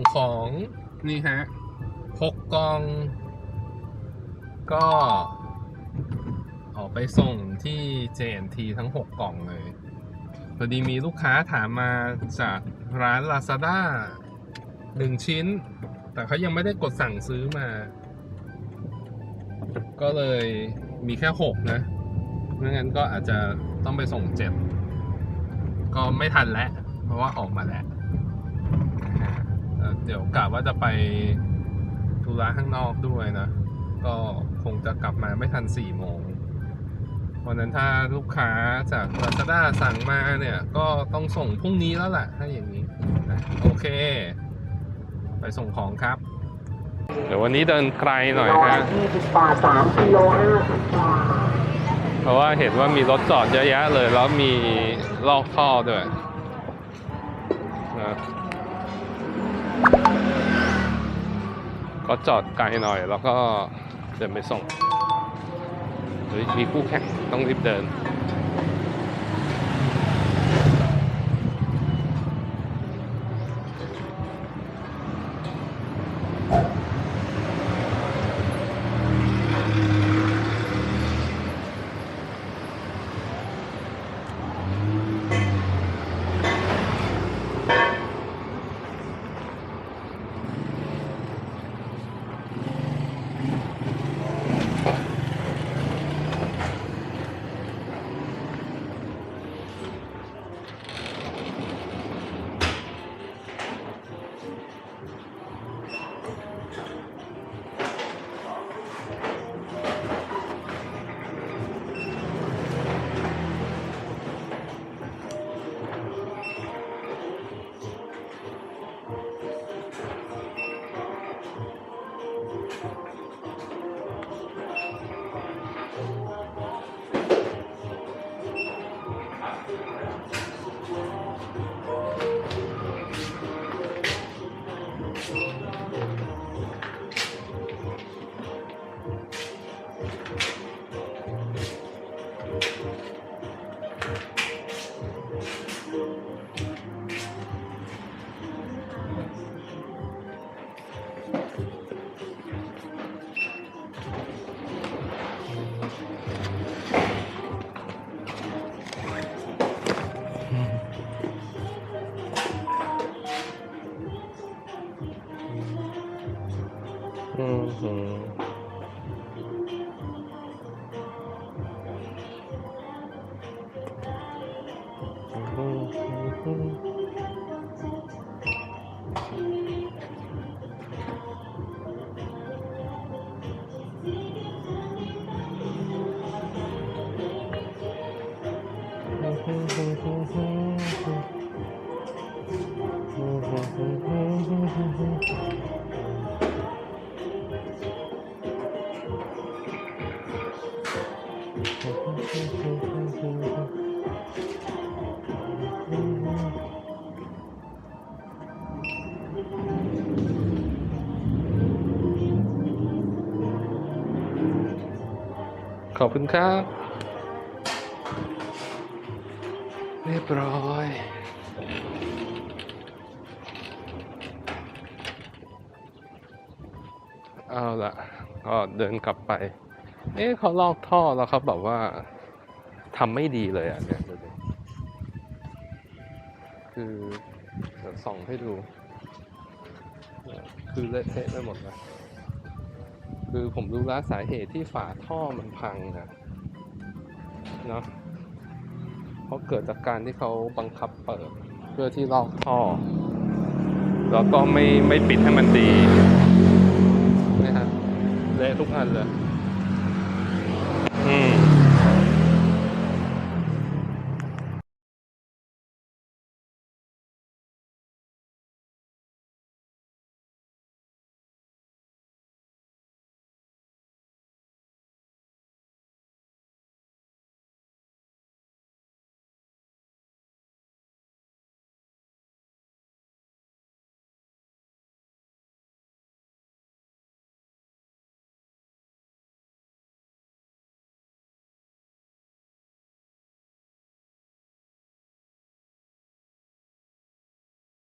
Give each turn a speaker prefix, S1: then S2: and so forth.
S1: งของนี่ฮะหกกล่อง ก็ออกไปส่งที่ JNT ทั้ง 6 กล่องเลยพอดีมีลูกค้าถามมาจากร้าน Lazada 1ชิ้น แต่เขายังไม่ได้กดสั่งซื้อมา ก็เลยมีแค่ 6 นะไม่งั้นก็อาจจะต้องไปส่ง7ก็ไม่ทันแล้ว เพราะว่าออกมาแล้ว เดี๋ยวกะว่าจะไปธุระข้างนอกด้วยนะ ก็คงจะกลับมาไม่ทัน4โมงวันนั้นถ้าลูกค้าจาก Lazada สั่งมาเนี่ย ก็ต้องส่งพรุ่งนี้แล้วแหละถ้าอย่างนี้นะโอเค ไปส่งของครับ เดี๋ยววันนี้เดินไกลหน่อย
S2: ร้อย
S1: ฮะ
S2: ยี่สิบบาทสามกิโลห้า
S1: เพราะว่าเห็นว่ามีรถจอดเยอะแยะเลย แล้วมีลอกท่อด้วยนะ ก็จอดไกลหน่อยแล้วก็เดินไปส่งเฮ้ยมีคู่แข่งต้องรีบเดิน อืมหื ขอบคุณครับ เรียบร้อยเอาละก็เดินกลับไป เอ๊ะเขาลอกท่อแล้วครับแบบว่าทำไม่ดีเลยอะเนี่ยคือส่องให้ดู คือเละเทะไปหมดเลย คือผมรู้แล้วสาเหตุที่ฝาท่อมันพังนะเนาะเพราะเกิดจากการที่เขาบังคับเปิด เพื่อที่ลอกท่อ แล้วก็ไม่ไม่ปิดให้มันดีนะฮะเละทุกอันเลย